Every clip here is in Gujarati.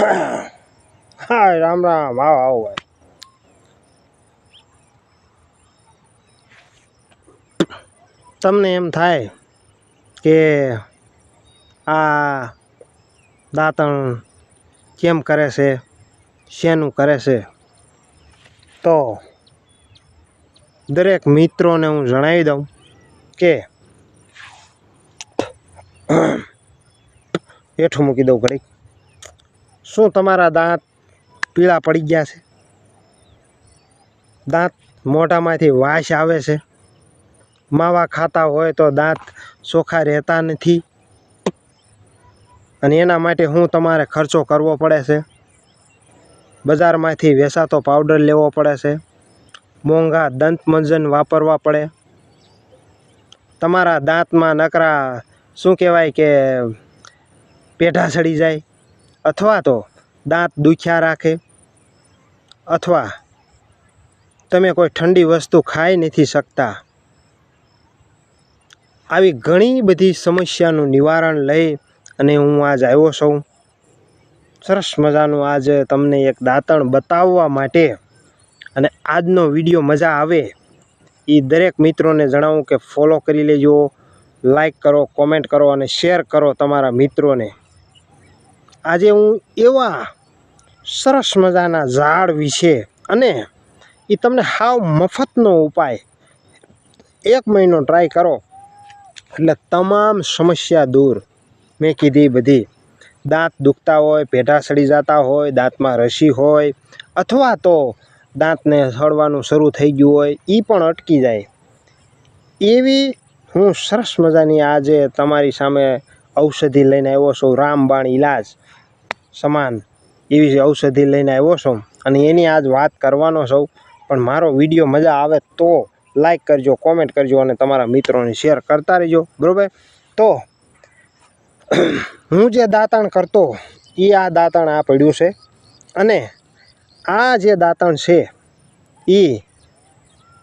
હા રામ રામ, આવો આવો ભાઈ. તમને એમ થાય કે આ દાંતણ કેમ કરે છે, શેનું કરે છે? તો દરેક મિત્રોને હું જણાવી દઉં કે હેઠું મૂકી દઉં ઘડીક. શું તમારા દાંત પીળા પડી ગયા છે? દાંત મોઢામાંથી વાસ આવે છે. માવા ખાતા હોય તો દાંત ચોખ્ખા રહેતા નથી. અને એના માટે હું તમારે ખર્ચો કરવો પડે છે. બજારમાંથી વેસાતો પાવડર લેવો પડે છે. મોંઘા દંતમંજન વાપરવા પડે. તમારા દાંતમાં નકરા શું કહેવાય કે પેઢા સડી જાય. અથવા તો દાંત દુખ્યા રાખે, અથવા તમે કોઈ ઠંડી વસ્તુ ખાઈ નથી શકતા. આવી ઘણી બધી સમસ્યાનું નિવારણ લઈ અને હું આજ આવ્યો છું. સરસ મજાનું આજે તમને એક દાંતણ બતાવવા માટે અને આજનો વીડિયો મજા આવે એ દરેક મિત્રોને જણાવું કે ફોલો કરી લેજો લાઈક કરો કોમેન્ટ કરો અને શેર કરો તમારા મિત્રોને. આજે હું એવા સરસ મજાના ઝાડ વિશે અને એ તમને હાવ મફતનો ઉપાય એક મહિનો ટ્રાય કરો. એટલે તમામ સમસ્યા દૂર. મેં કીધી બધી. દાંત દુખતા હોય, પેઢા સડી જતા હોય, દાંતમાં રસી હોય, અથવા તો દાંતને સડવાનું શરૂ થઈ ગયું હોય એ પણ અટકી જાય. એવી હું સરસ મજાની આજે તમારી સામે ઔષધિ લઈને આવ્યો છું, રામબાણ ઈલાજ સમાન એવી ઔષધિ લઈને આવ્યો છું અને એની આજ વાત કરવાનો છું. પણ મારો વીડિયો મજા આવે તો લાઈક કરજો કોમેન્ટ કરજો અને તમારા મિત્રોને શેર કરતા રહેજો, બરાબર? તો હું જે દાંતણ કરતો એ આ દાંતણ આ પડ્યું છે અને આ જે દાંતણ છે એ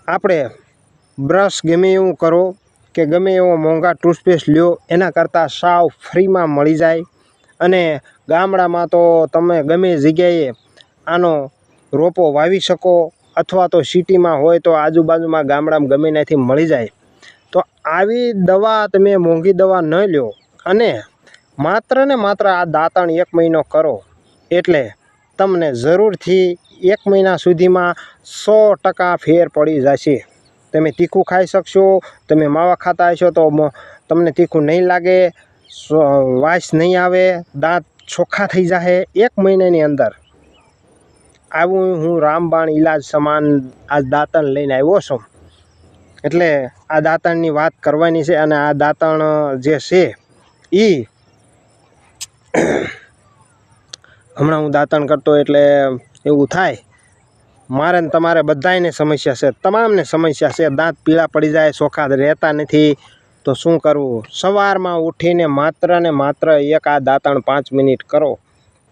આપણે બ્રશ ગમે એવું કરો કે ગમે એવો મોંઘા ટૂથપેસ્ટ લ્યો, એના કરતાં સાવ ફ્રીમાં મળી જાય. અને ગામડામાં તો તમે ગમે જગ્યાએ આનો રોપો વાવી શકો, અથવા તો સિટીમાં હોય તો આજુબાજુમાં ગામડામાં ગમે ત્યાંથી મળી જાય. તો આવી દવા તમે મોંઘી દવા ન લ્યો. અને માત્ર ને માત્ર આ દાંતણ એક મહિનો કરો. એટલે તમને જરૂરથી એક મહિના સુધીમાં સો ટકા ફેર પડી જશે. તમે તીખું ખાઈ શકશો, તમે માવા ખાતા હશો તો તમને તીખું નહીં લાગે વાસ નહીં આવે, દાંત ચોખ્ખા થઈ જશે એક મહિનાની અંદર. આવું હું રામબાણ ઈલાજ સમાન આ દાંતણ લઈને આવ્યો છું. એટલે આ દાંતણની વાત કરવાની છે અને આ દાંતણ જે છે એ હમણાં હું દાંતણ કરતો એટલે એવું થાય. મારે ને તમારે બધાયને સમસ્યા છે. તમામને સમસ્યા છે. દાંત પીળા પડી જાય ચોખા રહેતા નથી. તો શું કરવું? સવારમાં ઉઠીને માત્ર ને માત્ર એક આ દાંતણ પાંચ મિનિટ કરો.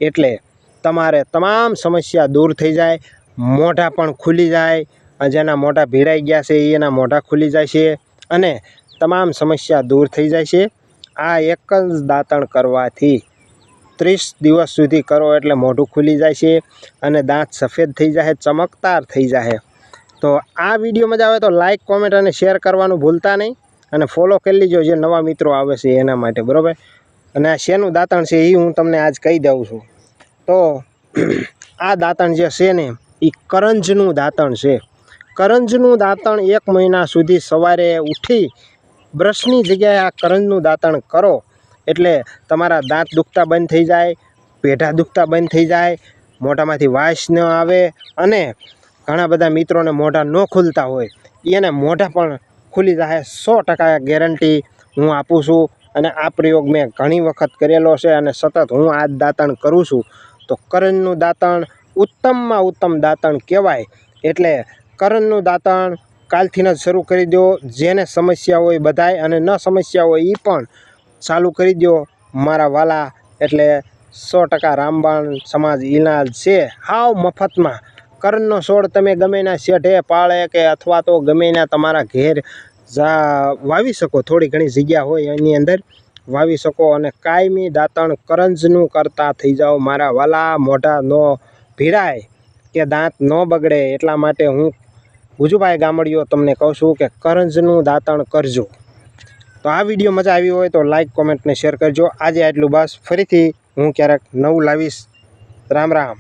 એટલે તમારે તમામ સમસ્યા દૂર થઈ જાય. મોઢા પણ ખુલી જાય. જેના મોઢા ભીડાઈ ગયા છે એના મોઢા ખુલી જાય છે. અને તમામ સમસ્યા દૂર થઈ જાય છે. આ એક જ દાંતણ કરવાથી ત્રીસ દિવસ સુધી કરો એટલે મોઢું ખુલી જાય છે અને દાંત સફેદ થઈ જાય ચમકદાર થઈ જાય તો આ વીડિયો મજા આવે તો લાઈક કોમેન્ટ અને શેર કરવાનું ભૂલતા નહીં અને ફોલો કરી લીજો જે નવા મિત્રો આવે છે એના માટે, બરાબર? અને આ શેનું દાંતણ છે એ હું તમને આજ કહી દઉં છું. તો આ દાંતણ જે છે ને એ કરંજનું દાંતણ છે. કરંજનું દાંતણ એક મહિના સુધી સવારે ઉઠી બ્રશની જગ્યાએ આ કરંજનું દાંતણ કરો. એટલે તમારા દાંત દુખતા બંધ થઈ જાય, પેઢા દુખતા બંધ થઈ જાય, મોઢામાંથી વાસ ન આવે અને ઘણા બધા મિત્રોને મોઢા ન ખુલતા હોય. એને મોઢા પણ ખુલી જાય સો ટકા ગેરંટી હું આપું છું અને આ પ્રયોગ મેં ઘણી વખત કરેલો છે અને સતત હું આ દાંતણ કરું છું. તો કરણનું દાંતણ ઉત્તમમાં ઉત્તમ દાંતણ કહેવાય. એટલે કરણનું દાંતણ કાલથી જ શરૂ કરી દો. જેને સમસ્યા હોય બધાય અને ન સમસ્યા હોય એ પણ ચાલુ કરી દો મારા વાલા એટલે સો ટકા રામબાણ સમાજ ઇલાજ છે. હાવ મફતમાં. કરણનો છોડ તમે ગમે ના શેઢે પાળે કે અથવા તો ગમે ના તમારા ઘેર જા, વાવી શકો. થોડી ઘણી જગ્યા હોય એની અંદર વાવી શકો અને કાયમી દાંતણ કરંજનું કરતા થઈ જાઓ. મારા વાલા મોઢા ન ભીડાય કે દાંત ન બગડે એટલા માટે હું ગુજુભાઈ ગામડીઓ તમને કહું છું કે કરંજનું દાંતણ કરજો. તો આ વીડિયો મજા આવી હોય તો લાઈક કોમેન્ટને શેર કરજો. આજે આટલું બસ. ફરીથી હું ક્યારેક નવું લાવીશ. રામ રામ.